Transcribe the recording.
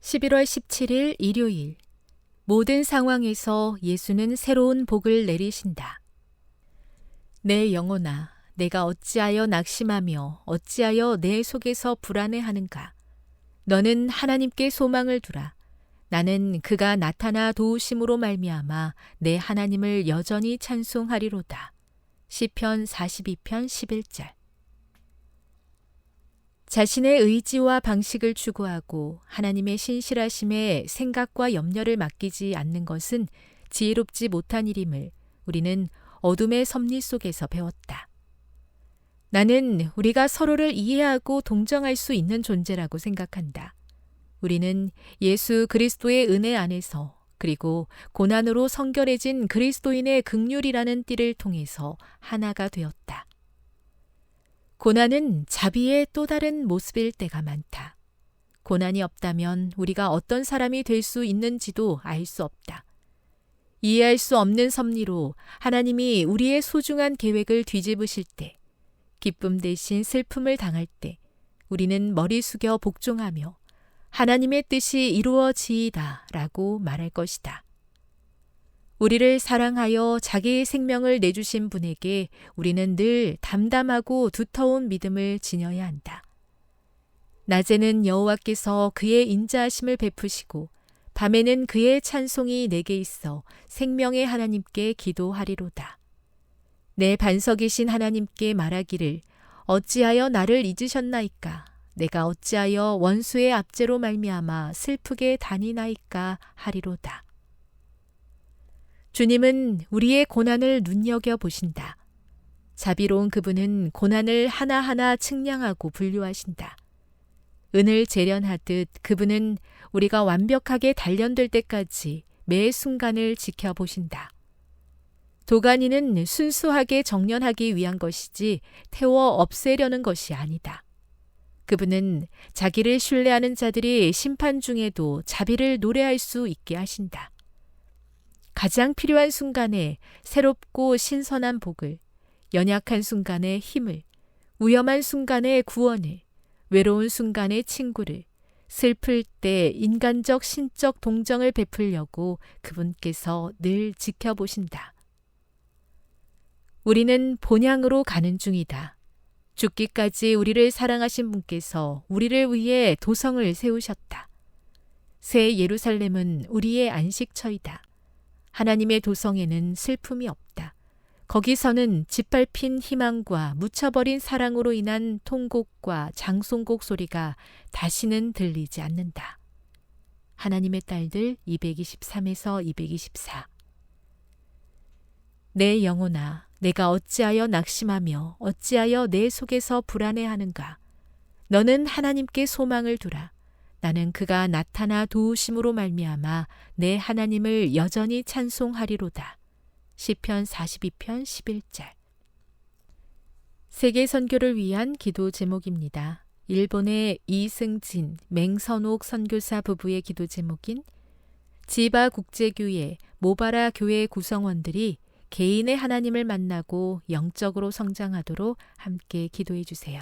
11월 17일 일요일. 모든 상황에서 예수는 새로운 복을 내리신다. 내 영혼아, 내가 어찌하여 낙심하며 어찌하여 내 속에서 불안해하는가? 너는 하나님께 소망을 두라. 나는 그가 나타나 도우심으로 말미암아 내 하나님을 여전히 찬송하리로다. 시편 42편 11절. 자신의 의지와 방식을 추구하고 하나님의 신실하심에 생각과 염려를 맡기지 않는 것은 지혜롭지 못한 일임을 우리는 어둠의 섭리 속에서 배웠다. 나는 우리가 서로를 이해하고 동정할 수 있는 존재라고 생각한다. 우리는 예수 그리스도의 은혜 안에서 그리고 고난으로 성결해진 그리스도인의 극률이라는 띠를 통해서 하나가 되었다. 고난은 자비의 또 다른 모습일 때가 많다. 고난이 없다면 우리가 어떤 사람이 될 수 있는지도 알 수 없다. 이해할 수 없는 섭리로 하나님이 우리의 소중한 계획을 뒤집으실 때, 기쁨 대신 슬픔을 당할 때, 우리는 머리 숙여 복종하며 하나님의 뜻이 이루어지이다 라고 말할 것이다. 우리를 사랑하여 자기의 생명을 내주신 분에게 우리는 늘 담담하고 두터운 믿음을 지녀야 한다. 낮에는 여호와께서 그의 인자하심을 베푸시고 밤에는 그의 찬송이 내게 있어 생명의 하나님께 기도하리로다. 내 반석이신 하나님께 말하기를 어찌하여 나를 잊으셨나이까 내가 어찌하여 원수의 압제로 말미암아 슬프게 다니나이까 하리로다. 주님은 우리의 고난을 눈여겨 보신다. 자비로운 그분은 고난을 하나하나 측량하고 분류하신다. 은을 재련하듯 그분은 우리가 완벽하게 단련될 때까지 매 순간을 지켜보신다. 도가니는 순수하게 정련하기 위한 것이지 태워 없애려는 것이 아니다. 그분은 자기를 신뢰하는 자들이 심판 중에도 자비를 노래할 수 있게 하신다. 가장 필요한 순간에 새롭고 신선한 복을, 연약한 순간에 힘을, 위험한 순간에 구원을, 외로운 순간에 친구를, 슬플 때 인간적 신적 동정을 베풀려고 그분께서 늘 지켜보신다. 우리는 본향으로 가는 중이다. 죽기까지 우리를 사랑하신 분께서 우리를 위해 도성을 세우셨다. 새 예루살렘은 우리의 안식처이다. 하나님의 도성에는 슬픔이 없다. 거기서는 짓밟힌 희망과 묻혀버린 사랑으로 인한 통곡과 장송곡 소리가 다시는 들리지 않는다. 하나님의 딸들 223에서 224. 내 영혼아, 내가 어찌하여 낙심하며 어찌하여 내 속에서 불안해하는가? 너는 하나님께 소망을 두라. 나는 그가 나타나 도우심으로 말미암아 내 하나님을 여전히 찬송하리로다. 시편 42편 11절. 세계 선교를 위한 기도 제목입니다. 일본의 이승진, 맹선옥 선교사 부부의 기도 제목인 지바 국제교회 모바라 교회 구성원들이 개인의 하나님을 만나고 영적으로 성장하도록 함께 기도해 주세요.